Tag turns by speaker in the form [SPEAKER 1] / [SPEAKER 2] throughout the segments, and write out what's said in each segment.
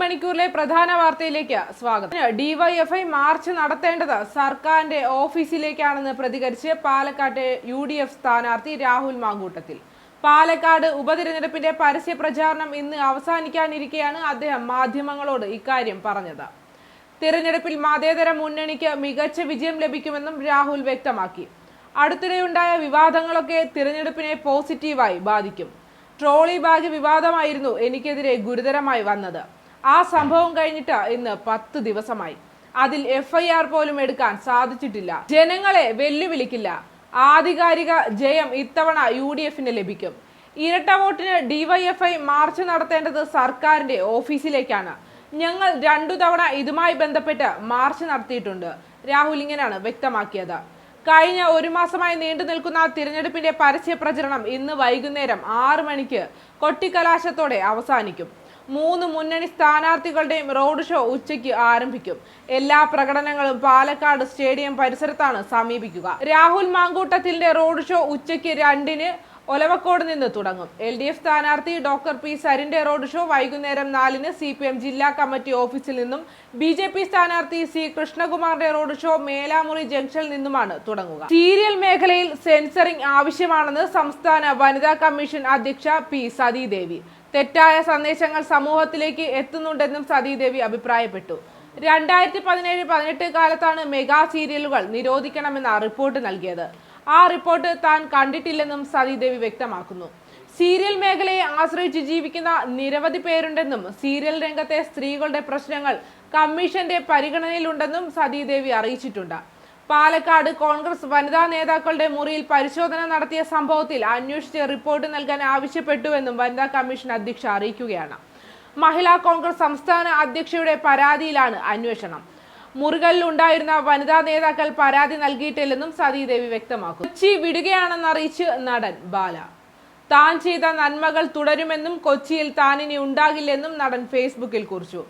[SPEAKER 1] മണിക്കൂറിലെ പ്രധാന വാർത്തയിലേക്ക് സ്വാഗതം. ഡിവൈഎഫ്ഐ മാർച്ച് നടത്തേണ്ടത് സർക്കാരിന്റെ ഓഫീസിലേക്കാണെന്ന് പ്രതികരിച്ച് പാലക്കാട്ടെ യു ഡി എഫ് സ്ഥാനാർത്ഥി രാഹുൽ മാങ്കൂട്ടത്തിൽ. പാലക്കാട് ഉപതിരഞ്ഞെടുപ്പിന്റെ പരസ്യ പ്രചാരണം ഇന്ന് അവസാനിക്കാനിരിക്കെയാണ് അദ്ദേഹം മാധ്യമങ്ങളോട് ഇക്കാര്യം പറഞ്ഞത്. തിരഞ്ഞെടുപ്പിൽ മതേതര മുന്നണിക്ക് മികച്ച വിജയം ലഭിക്കുമെന്നും രാഹുൽ വ്യക്തമാക്കി. അടുത്തിടെയുണ്ടായ വിവാദങ്ങളൊക്കെ തിരഞ്ഞെടുപ്പിനെ പോസിറ്റീവായി ബാധിക്കും. ട്രോളി ബാഗ് വിവാദമായിരുന്നു എനിക്കെതിരെ ഗുരുതരമായി വന്നത്. ആ സംഭവം കഴിഞ്ഞിട്ട് ഇന്ന് പത്ത് ദിവസമായി. അതിൽ എഫ്ഐആർ പോലും എടുക്കാൻ സാധിച്ചിട്ടില്ല. ജനങ്ങളെ വെല്ലുവിളിക്കില്ല. ആധികാരിക ജയം ഇത്തവണ യു ഡി എഫിന് ലഭിക്കും. ഇരട്ട വോട്ടിന് ഡിവൈഎഫ്ഐ മാർച്ച് നടത്തേണ്ടത് സർക്കാരിന്റെ ഓഫീസിലേക്കാണ്. ഞങ്ങൾ രണ്ടു തവണ ഇതുമായി ബന്ധപ്പെട്ട് മാർച്ച് നടത്തിയിട്ടുണ്ട്. രാഹുൽ ഇങ്ങനെയാണ് വ്യക്തമാക്കിയത്. കഴിഞ്ഞ ഒരു മാസമായി നീണ്ടു നിൽക്കുന്ന തിരഞ്ഞെടുപ്പിന്റെ പരസ്യ പ്രചരണം ഇന്ന് വൈകുന്നേരം ആറ് മണിക്ക് കൊട്ടിക്കലാശത്തോടെ അവസാനിക്കും. മൂന്ന് മുന്നണി സ്ഥാനാർത്ഥികളുടെയും റോഡ് ഷോ ഉച്ചയ്ക്ക് ആരംഭിക്കും. എല്ലാ പ്രകടനങ്ങളും പാലക്കാട് സ്റ്റേഡിയം പരിസരത്താണ് സമീപിക്കുക. രാഹുൽ മാങ്കൂട്ടത്തിന്റെ റോഡ് ഷോ ഉച്ചയ്ക്ക് രണ്ടിന് ഒലവക്കോട് നിന്ന് തുടങ്ങും. എൽ ഡി എഫ് സ്ഥാനാർത്ഥി ഡോക്ടർ പി സരിന്റെ റോഡ് ഷോ വൈകുന്നേരം നാലിന് സി പി എം ജില്ലാ കമ്മിറ്റി ഓഫീസിൽ നിന്നും ബി ജെ പി സ്ഥാനാർത്ഥി സി കൃഷ്ണകുമാറിന്റെ റോഡ് ഷോ മേലാമുറി ജംഗ്ഷനിൽ നിന്നുമാണ് തുടങ്ങുക. സീരിയൽ മേഖലയിൽ സെൻസറിംഗ് ആവശ്യമാണെന്ന് സംസ്ഥാന വനിതാ കമ്മീഷൻ അധ്യക്ഷ പി സതീദേവി. തെറ്റായ സന്ദേശങ്ങൾ സമൂഹത്തിലേക്ക് എത്തുന്നുണ്ടെന്നും സതീദേവി അഭിപ്രായപ്പെട്ടു. രണ്ടായിരത്തി പതിനേഴ് പതിനെട്ട് കാലത്താണ് മെഗാ സീരിയലുകൾ നിരോധിക്കണമെന്ന റിപ്പോർട്ട് നൽകിയത്. ആ റിപ്പോർട്ട് താൻ കണ്ടിട്ടില്ലെന്നും സതീദേവി വ്യക്തമാക്കുന്നു. സീരിയൽ മേഖലയെ ആശ്രയിച്ച് ജീവിക്കുന്ന നിരവധി പേരുണ്ടെന്നും സീരിയൽ രംഗത്തെ സ്ത്രീകളുടെ പ്രശ്നങ്ങൾ കമ്മീഷന്റെ പരിഗണനയിലുണ്ടെന്നും സതീദേവി അറിയിച്ചിട്ടുണ്ട്. പാലക്കാട് കോൺഗ്രസ് വനിതാ നേതാക്കളുടെ മുറിയിൽ പരിശോധന നടത്തിയ സംഭവത്തിൽ അന്വേഷിച്ച് റിപ്പോർട്ട് നൽകാൻ ആവശ്യപ്പെട്ടുവെന്നും വനിതാ കമ്മീഷൻ അധ്യക്ഷ അറിയിക്കുകയാണ്. മഹിളാ കോൺഗ്രസ് സംസ്ഥാന അധ്യക്ഷയുടെ പരാതിയിലാണ് അന്വേഷണം. മുറികളിൽ ഉണ്ടായിരുന്ന വനിതാ നേതാക്കൾ പരാതി നൽകിയിട്ടില്ലെന്നും സതീദേവി വ്യക്തമാക്കും കൊച്ചി വിടുകയാണെന്ന് അറിയിച്ച് നടൻ ബാല. താൻ ചെയ്ത നന്മകൾ തുടരുമെന്നും കൊച്ചിയിൽ താൻ ഇനി ഉണ്ടാകില്ലെന്നും നടൻ ഫേസ്ബുക്കിൽ കുറിച്ചു.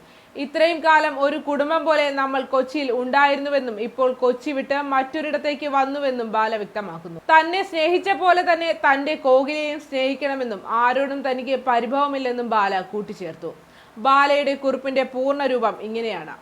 [SPEAKER 1] ഇത്രയും കാലം ഒരു കുടുംബം പോലെ നമ്മൾ കൊച്ചിയിൽ ഉണ്ടായിരുന്നുവെന്നും ഇപ്പോൾ കൊച്ചി വിട്ട് മറ്റൊരിടത്തേക്ക് വന്നുവെന്നും ബാല വ്യക്തമാക്കുന്നു. തന്നെ സ്നേഹിച്ച പോലെ തന്നെ തന്റെ കോകിലെയും സ്നേഹിക്കണമെന്നും ആരോടും തനിക്ക് പരിഭവമില്ലെന്നും ബാല കൂട്ടിച്ചേർത്തു. ബാലയുടെ കുറിപ്പിന്റെ പൂർണരൂപം ഇങ്ങനെയാണ്.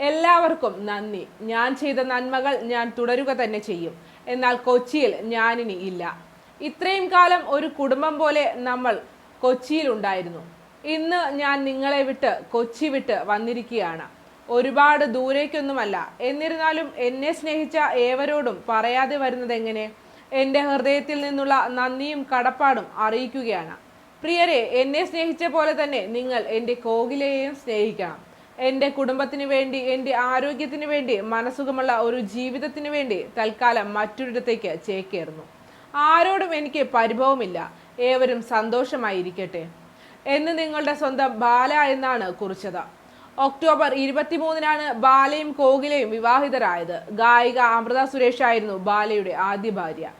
[SPEAKER 1] എല്ലാവർക്കും നന്ദി. ഞാൻ ചെയ്ത നന്മകൾ ഞാൻ തുടരുക തന്നെ ചെയ്യും. എന്നാൽ കൊച്ചിയിൽ ഞാനിനി ഇല്ല. ഇത്രയും കാലം ഒരു കുടുംബം പോലെ നമ്മൾ കൊച്ചിയിലുണ്ടായിരുന്നു ഇന്ന് ഞാൻ നിങ്ങളെ വിട്ട് കൊച്ചി വിട്ട് വന്നിരിക്കുകയാണ്. ഒരുപാട് ദൂരേക്കൊന്നുമല്ല. എന്നിരുന്നാലും എന്നെ സ്നേഹിച്ച ഏവരോടും പറയാതെ വരുന്നത് എങ്ങനെ? എന്റെ ഹൃദയത്തിൽ നിന്നുള്ള നന്ദിയും കടപ്പാടും അറിയിക്കുകയാണ്. പ്രിയരെ എന്നെ സ്നേഹിച്ച പോലെ തന്നെ നിങ്ങൾ എന്റെ കോകിലയെയും സ്നേഹിക്കണം. എന്റെ കുടുംബത്തിന് വേണ്ടി എന്റെ ആരോഗ്യത്തിന് വേണ്ടി മനസ്സുഖമുള്ള ഒരു ജീവിതത്തിന് വേണ്ടി തൽക്കാലം മറ്റൊരിടത്തേക്ക് ചേക്കേറുന്നു. ആരോടും എനിക്ക് പരിഭവമില്ല. ഏവരും സന്തോഷമായിരിക്കട്ടെ. എന്ന് നിങ്ങളുടെ സ്വന്തം ബാല എന്നാണ് കുറിച്ചത്. ഒക്ടോബർ ഇരുപത്തിമൂന്നിനാണ് ബാലയും കോകിലയും വിവാഹിതരായത്. ഗായിക അമൃത സുരേഷ് ആയിരുന്നു ബാലയുടെ ആദ്യ ഭാര്യ.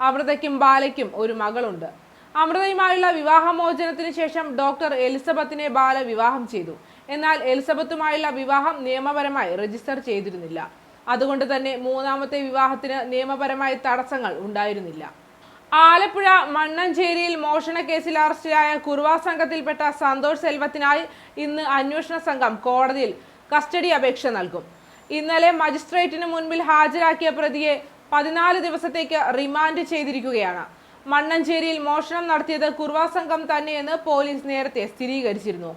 [SPEAKER 1] അമൃതയ്ക്കും ബാലയ്ക്കും ഒരു മകളുണ്ട്. അമൃതയുമായുള്ള വിവാഹമോചനത്തിന് ശേഷം ഡോക്ടർ എലിസബത്തിനെ ബാല വിവാഹം ചെയ്തു. എന്നാൽ എലിസബത്തുമായുള്ള വിവാഹം നിയമപരമായി രജിസ്റ്റർ ചെയ്തിരുന്നില്ല. അതുകൊണ്ട് തന്നെ മൂന്നാമത്തെ വിവാഹത്തിന് നിയമപരമായ തടസ്സങ്ങൾ ഉണ്ടായിരുന്നില്ല. ആലപ്പുഴ മണ്ണഞ്ചേരിയിൽ മോഷണ കേസിൽ അറസ്റ്റിലായ കുറുവാ സംഘത്തിൽപ്പെട്ട സന്തോഷ് സെൽവത്തിനായി ഇന്ന് അന്വേഷണ സംഘം കോടതിയിൽ കസ്റ്റഡി അപേക്ഷ നൽകും. ഇന്നലെ മജിസ്ട്രേറ്റിന് മുൻപിൽ ഹാജരാക്കിയ പ്രതിയെ പതിനാല് ദിവസത്തേക്ക് റിമാൻഡ് ചെയ്തിരിക്കുകയാണ്. മണ്ണഞ്ചേരിയിൽ മോഷണം നടത്തിയത് കുർവാ സംഘം തന്നെയെന്ന് പോലീസ് നേരത്തെ സ്ഥിരീകരിച്ചിരുന്നു.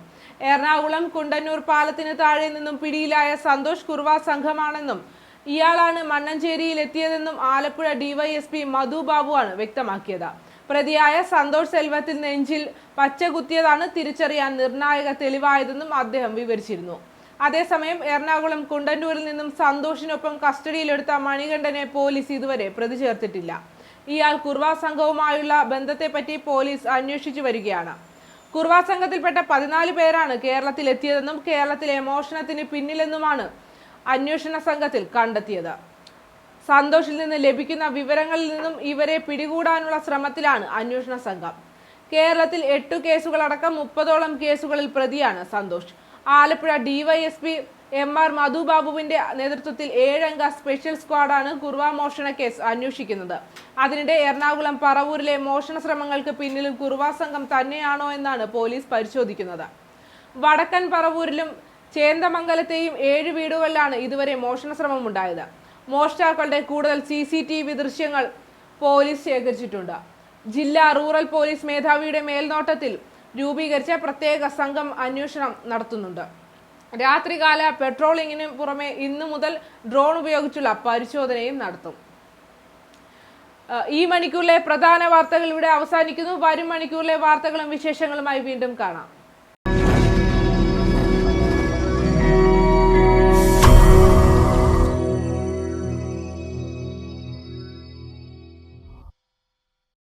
[SPEAKER 1] എറണാകുളം കുണ്ടന്നൂർ പാലത്തിന് താഴെ നിന്നും പിടിയിലായ സന്തോഷ് കുർവാ സംഘമാണെന്നും ഇയാളാണ് മണ്ണഞ്ചേരിയിൽ എത്തിയതെന്നും ആലപ്പുഴ ഡിവൈഎസ്പി മധു ബാബുവാണ് വ്യക്തമാക്കിയത്. പ്രതിയായ സന്തോഷ് സെൽവത്തിൽ നെഞ്ചിൽ പച്ച കുത്തിയതാണ് തിരിച്ചറിയാൻ നിർണായക തെളിവായതെന്നും അദ്ദേഹം വിവരിച്ചിരുന്നു. അതേസമയം എറണാകുളം കുണ്ടന്നൂരിൽ നിന്നും സന്തോഷിനൊപ്പം കസ്റ്റഡിയിലെടുത്ത മണികണ്ഠനെ പോലീസ് ഇതുവരെ പ്രതി ചേർത്തിട്ടില്ല ഇയാൾ കുർവ സംഘവുമായുള്ള ബന്ധത്തെപ്പറ്റി പോലീസ് അന്വേഷിച്ചു വരികയാണ്. കുർവ സംഘത്തിൽപ്പെട്ട പതിനാല് പേരാണ് കേരളത്തിൽ എത്തിയതെന്നും കേരളത്തിലെ മോഷണത്തിന് പിന്നിലെന്നുമാണ് അന്വേഷണ സംഘത്തിൽ കണ്ടെത്തിയത്. സന്തോഷിൽ നിന്ന് ലഭിക്കുന്ന വിവരങ്ങളിൽ നിന്നും ഇവരെ പിടികൂടാനുള്ള ശ്രമത്തിലാണ് അന്വേഷണ സംഘം. കേരളത്തിൽ എട്ടു കേസുകളടക്കം മുപ്പതോളം കേസുകളിൽ പ്രതിയാണ് Santhosh. Alappuzha DYSP M R മധുബാബുവിന്റെ നേതൃത്വത്തിൽ ഏഴംഗ സ്പെഷ്യൽ സ്ക്വാഡാണ് കുർവ മോഷണ കേസ് അന്വേഷിക്കുന്നത്. അതിനിടെ എറണാകുളം പറവൂരിലെ മോഷണ ശ്രമങ്ങൾക്ക് പിന്നിലും കുർവ സംഘം തന്നെയാണോ എന്നാണ് പോലീസ് പരിശോധിക്കുന്നത്. വടക്കൻ പറവൂരിലും ചേന്ദമംഗലത്തെയും ഏഴ് വീടുകളിലാണ് ഇതുവരെ മോഷണ ശ്രമം ഉണ്ടായത് മോഷ്ടാക്കളുടെ കൂടുതൽ സി സി ടി വി ദൃശ്യങ്ങൾ പോലീസ് ശേഖരിച്ചിട്ടുണ്ട്. ജില്ലാ റൂറൽ പോലീസ് മേധാവിയുടെ മേൽനോട്ടത്തിൽ രൂപീകരിച്ച പ്രത്യേക സംഘം അന്വേഷണം നടത്തുന്നുണ്ട്. രാത്രികാല പെട്രോളിങ്ങിന് പുറമെ ഇന്നു മുതൽ ഡ്രോൺ ഉപയോഗിച്ചുള്ള പരിശോധനയും നടത്തും. ഈ മണിക്കൂറിലെ പ്രധാന വാർത്തകൾ ഇവിടെ അവസാനിക്കുന്നു. വരും മണിക്കൂറിലെ വാർത്തകളും വിശേഷങ്ങളുമായി വീണ്ടും കാണാം.